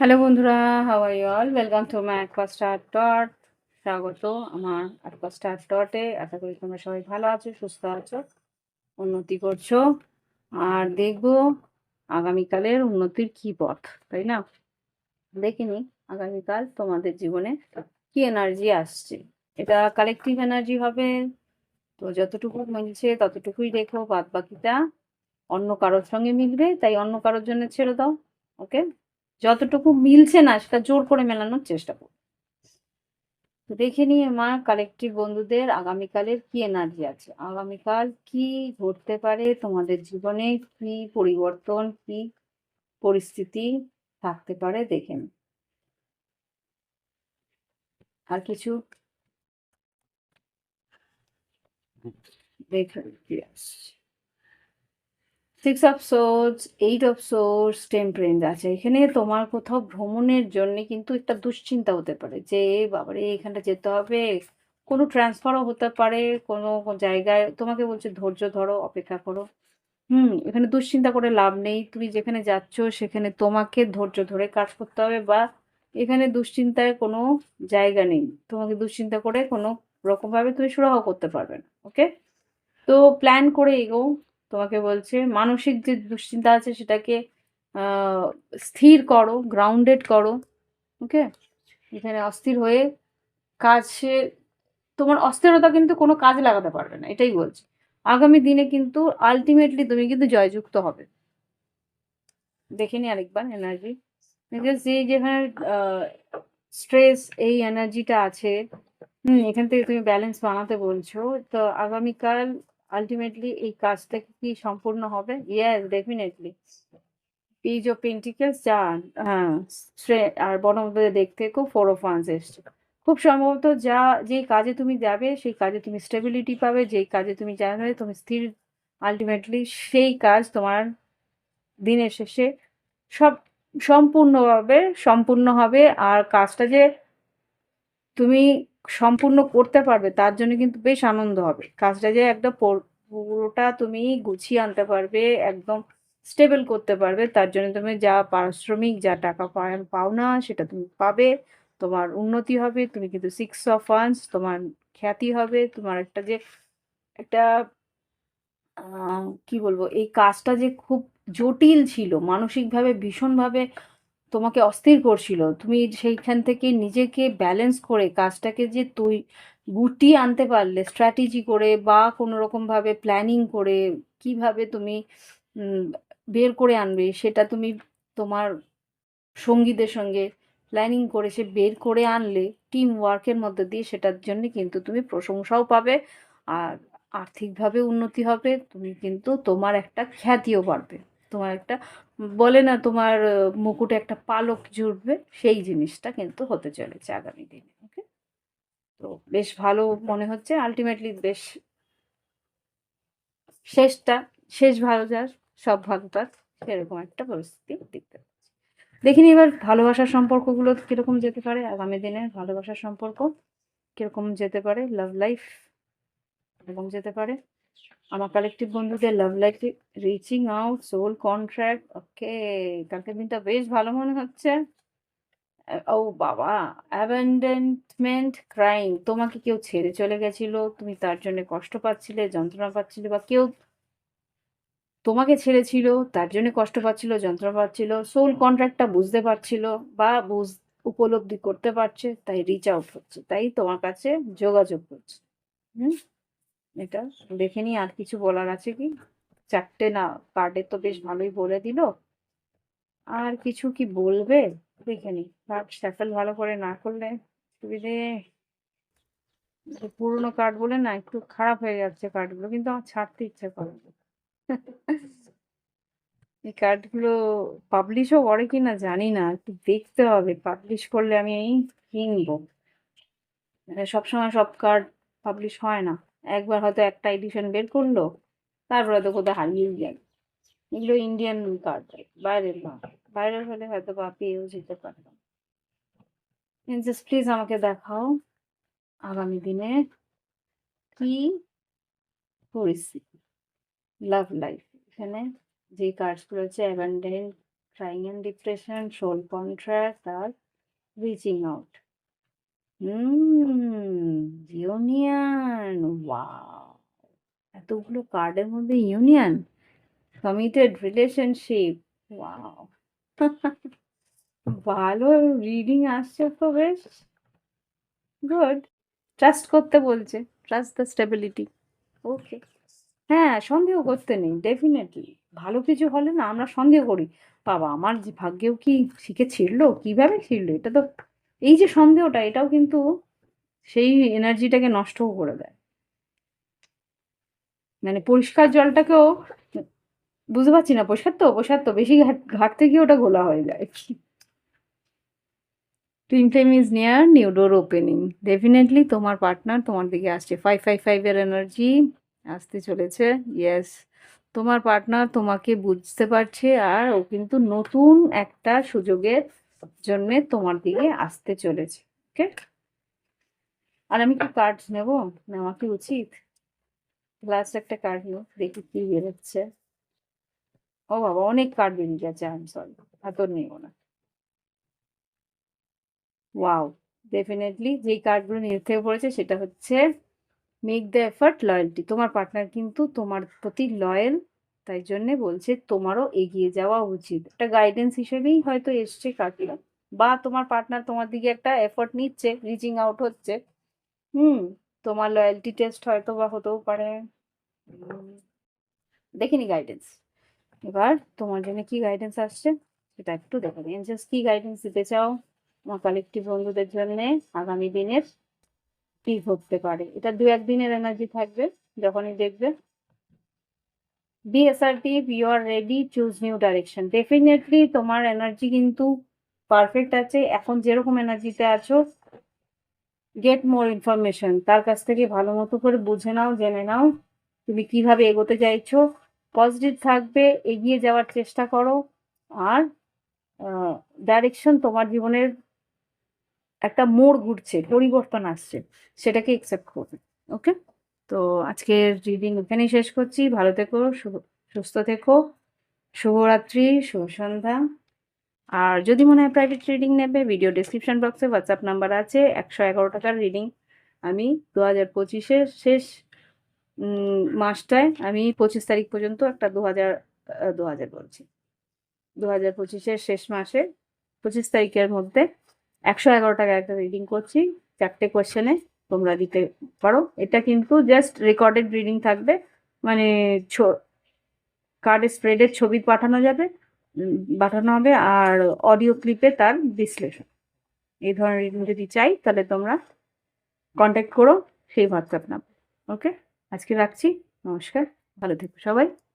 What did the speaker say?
Hello বন্ধুরা you all welcome to my aqua star dot স্বাগত আমার অ্যাকোয়াস্টার ডটে আশা করি তোমরা সবাই ভালো আছো, সুস্থ আছো, উন্নতি করছ। আর দেখব আগামীকালের উন্নতির কি পথ, তাই না? দেখিনি আগামীকাল তোমাদের জীবনে কি এনার্জি আসছে। এটা কালেকটিভ এনার্জি হবে, তো যতটুকু মিলছে ততটুকুই রেখো বাদ বাকিটা অন্য কারোর সঙ্গে মিলবে, তাই অন্য কারোর জন্য ছেড়ে দাও ওকে যতটুকু মিলছে না, সেটা জোর করে মেলানোর চেষ্টা করো তো দেখে নিয়ে মা কালেকটিভ বন্ধুদের আগামীকালের কি এনার্জি আছে? আগামীকাল কি ঘটতে পারে? তোমাদের জীবনে কি পরিবর্তন, কি পরিস্থিতি থাকতে পারে? দেখে নি আর কিছু? দেখে six of swords eight of swords temperance আছে। এখানে তোমার কোথাও ভ্রমণের জন্য কিন্তু একটা দুশ্চিন্তা হতে পারে যে, বাবারে, এখানটা যেতে হবে। কোনো ট্রান্সফারও হতে পারে, কোনো জায়গায়। তোমাকে বলছে, ধৈর্য ধরো, অপেক্ষা করো। হুম, এখানে দুশ্চিন্তা করে লাভ নেই। তুমি যেখানে যাচ্ছ, সেখানে তোমাকে ধৈর্য ধরে কাজ করতে হবে বা এখানে দুশ্চিন্তায় কোনো জায়গা নেই। তোমাকে দুশ্চিন্তা করে কোনো রকমভাবে তুমি সুরাহ করতে পারবে না ওকে তো প্ল্যান করে এগো। তোমাকে বলছে, মানসিক যে দুশ্চিন্তা আছে সেটাকে স্থির করো গ্রাউন্ডেড করো ওকে এখানে অস্থির হয়ে কাজে, তোমার অস্থিরতা কিন্তু কোনো কাজে লাগাতে পারবে না, এটাই বলছি। আগামী দিনে কিন্তু আলটিমেটলি তুমি কিন্তু জয়যুক্ত হবে। দেখে নি আরেকবার এনার্জি যে যেখানে স্ট্রেস এই এনার্জিটা আছে, হুম, এখান থেকে তুমি ব্যালেন্স বানাতে বলছো, তো আগামীকাল আলটিমেটলি এই কাজটা কি সম্পূর্ণ হবে? Yes definitely page of pentacles যা হ্যাঁ আর বনম দেখতে খুব ফোর অফ ওয়ান্স এসছে। খুব সম্ভবত যা, যেই কাজে তুমি যাবে, সেই কাজে তুমি স্টেবিলিটি পাবে, যেই কাজে তুমি যাবে, তুমি স্থির। আলটিমেটলি সেই কাজ তোমার দিনের শেষে সব সম্পূর্ণভাবে, সম্পূর্ণ হবে, আর কাজটা যে তুমি সম্পূর্ণ করতে পারবে, তার জন্য কিন্তু বেশ আনন্দ হবে। কাজটা যে একদম পুরোটা তুমি গুছিয়ে আনতে পারবে, একদম স্টেবল করতে পারবে, তার জন্য তুমি যা পারিশ্রমিক, যা টাকা পাও না, সেটা তুমি পাবে। তোমার উন্নতি হবে, তুমি কিন্তু সিক্স অফ ফান্ডস তোমার খ্যাতি হবে, তোমার একটা যে একটা কি বলব, এই কাজটা যে খুব জটিল ছিল, মানসিকভাবে, ভীষণভাবে তোমাকে অস্থির করছিল। তুমি সেইখান থেকে নিজেকে ব্যালেন্স করে কাজটাকে যে তুই গুটিয়ে আনতে পারলে স্ট্র্যাটেজি করে বা কোনো রকমভাবে প্ল্যানিং করে কীভাবে তুমি বের করে আনবে, সেটা তুমি তোমার সঙ্গীদের সঙ্গে প্ল্যানিং করে সে বের করে আনলে টিম ওয়ার্কের মধ্যে দিয়ে সেটার জন্য কিন্তু তুমি প্রশংসাও পাবে আর আর্থিকভাবে উন্নতি হবে, তুমি কিন্তু তোমার একটা খ্যাতিও বাড়বে। তোমার একটা, বলে না তোমার মুকুটে একটা পালক জুড়বে সেই জিনিসটা কিন্তু হতে চলেছে আগামী দিনে ওকে তো বেশ ভালো মনে হচ্ছে আলটিমেটলি বেশ শেষটা, শেষ ভালো যার, সব ভালো তার, সেরকম একটা পরিস্থিতি দেখতে পাচ্ছি। দেখিনি এবার ভালোবাসার সম্পর্কগুলো কীরকম যেতে পারে, আগামী দিনে ভালোবাসার সম্পর্ক কীরকম যেতে পারে লাভ লাইফ এবং যেতে পারে। আমার কালেকটিভ বন্ধুদের love life reaching out soul contract okay কালকের দিনটা বেশ ভালো মনে হচ্ছে। ও বাবা অ্যাবেন্ডেন্টমেন্ট ক্রাইম তোমাকে কেউ ছেড়ে চলে গেছিল, তুমি তার জন্য কষ্ট পাচ্ছিলে, যন্ত্রণা পাচ্ছিলে বা কেউ তোমাকে ছেড়েছিল, তার জন্য কষ্ট পাচ্ছিল, যন্ত্রণা পাচ্ছিল সোল কন্ট্রাক্টটা বুঝতে পারছিল বা বুঝ, উপলব্ধি করতে পারছে, তাই রিচ আউট হচ্ছে, তাই তোমার কাছে যোগাযোগ করছে হুম? এটা দেখে নি আর কিছু বলার আছে কি? চারটে না কার্ডে তো বেশ ভালোই বলে দিল। আর কিছু কি বলবে? দেখে নি কার্ড শ্যাফেল ভালো করে না করলে সুবিধে পুরোনো কার্ড বলে না, একটু খারাপ হয়ে যাচ্ছে কার্ডগুলো কিন্তু আমার ছাড়তে ইচ্ছে করে এই কার্ডগুলো পাবলিশও করে কিনা জানি না, একটু দেখতে হবে। পাবলিশ করলে আমি কিনবো। মানে সবসময় সব কার্ড পাবলিশ হয় না। একবার হয়তো একটা এডিশন বের করল, তারপরে তো কোথাও হারিয়ে যায় এগুলো ইন্ডিয়ান কার্ড বাইরের না বাইরের হলে হয়তো বা পেয়েও যেতে পারতাম। জাস্ট প্লিজ আমাকে দেখাও আগামী দিনে কি পরিস্থিতি। লাভ লাইফ এখানে যে কার্ডসগুলো হচ্ছে abundant trying and depression soul contract R reaching out hmm union wow এতগুলো কার্ডের মধ্যে ইউনিয়ন কমিটেড রিলেশনশিপ ওয়াও ভালো রিডিং আসছে তো বেশ। গুড ট্রাস্ট করতে বলছে। ট্রাস্ট দ্য স্টেবিলিটি ওকে হ্যাঁ সন্দেহ করতে নেই ডেফিনেটলি ভালো কিছু হলে না আমরা সন্দেহ করি। বাবা, আমার ভাগ্যেও কি শিখে ছিড়লো? কীভাবে ছিড়লো? এটা তো এই যে সন্দেহটা, এটাও কিন্তু সেই এনার্জিটাকে নষ্টও করে দেয়। মানে পরিষ্কার জলটাকেও, বুঝতে পারছি না পরিষ্কার তো পরিষ্কার তো, বেশি ঘাট, ঘাটতে গিয়ে ওটা গোলা হয়ে যায়। Twin flame is near new door opening definitely তোমার পার্টনার তোমার দিকে আসছে। ফাইভ ফাইভ ফাইভের এনার্জি আসতে চলেছে। ইয়েস তোমার পার্টনার তোমাকে বুঝতে পারছে আর ও কিন্তু নতুন একটা সুযোগের জন্য তোমার দিকে আসতে চলেছে, ওকে? আর আমি কি কার্ড নেব, নেওয়া কি উচিত? লাস্ট একটা কার্ড নেব দেখি কি বেরোচ্ছে। ও বাবা, অনেক কার্ড বেরিয়ে গেছে আই সরি এত নেব না। ওয়াও ডেফিনেটলি যেই কার্ডগুলো নিতে পড়েছে সেটা হচ্ছে মেক দ্য এফার্ট লয়্যালটি তোমার পার্টনার কিন্তু তোমার প্রতি লয়াল তাই জন্যে বলছে তোমারও এগিয়ে যাওয়া উচিত। একটা গাইডেন্স হিসেবেই হয়তো এসছে কার্ডটা বা তোমার পার্টনার তোমার দিকে একটা এফর্ট নিচ্ছে রিচিং আউট হচ্ছে। হুম, তোমার লয়্যালটি টেস্ট হয়তো বা হতেও পারে। দেখিনি গাইডেন্স এবার তোমার জন্য কি গাইডেন্স আসছে সেটা একটু দেখে নিন কি গাইডেন্স দিতে চাও আমার কালেকটিভ বন্ধুদের জন্য আগামী দিনের? কি ঘটতে পারে? এটা দু একদিনের এনার্জি থাকবে, যখনই দেখবে। Be assertive you are ready choose new direction definitely তোমার এনার্জি কিন্তু পারফেক্ট আছে। এখন যেরকম এনার্জিতে আছো গেট মোর ইনফরমেশন তার কাছ থেকে ভালো মতো করে বুঝে নাও, জেনে নাও, তুমি কীভাবে এগোতে চাইছো। পজিটিভ থাকবে, এগিয়ে যাওয়ার চেষ্টা করো। আর ডাইরেকশন তোমার জীবনের একটা মোড় ঘুরছে, পরিবর্তন আসছে, সেটাকে একসেপ্ট করবে। ওকে তো আজকের রিডিং এখানেই শেষ করছি। ভালো থেকো সুস্থ থেকো। শুভরাত্রি শুভ সন্ধ্যা আর যদি মনে হয় প্রাইভেট রিডিং নেবে ভিডিও ডিসক্রিপশন বক্সে হোয়াটসঅ্যাপ নাম্বার আছে, একশো এগারো টাকার রিডিং আমি দু হাজার পঁচিশের শেষ মাসটায়, আমি পঁচিশ তারিখ পর্যন্ত একটা দু হাজার দু হাজার বলছি। দু হাজার পঁচিশের শেষ মাসে, পঁচিশ তারিখের মধ্যে একশো এগারো টাকা একটা রিডিং করছি, চারটে কোয়েশ্চেনে তোমরা দিতে পারো। এটা কিন্তু জাস্ট রেকর্ডেড রিডিং থাকবে। মানে কার্ডে স্প্রেডের ছবি পাঠানো যাবে পাঠানো হবে আর অডিও ক্লিপে তার বিশ্লেষণ। এই ধরনের রিডিং যদি চাই, তাহলে তোমরা কন্ট্যাক্ট করো, সেই হোয়াটসঅ্যাপ নাম্বার ওকে আজকে রাখছি। নমস্কার। ভালো থেকো সবাই।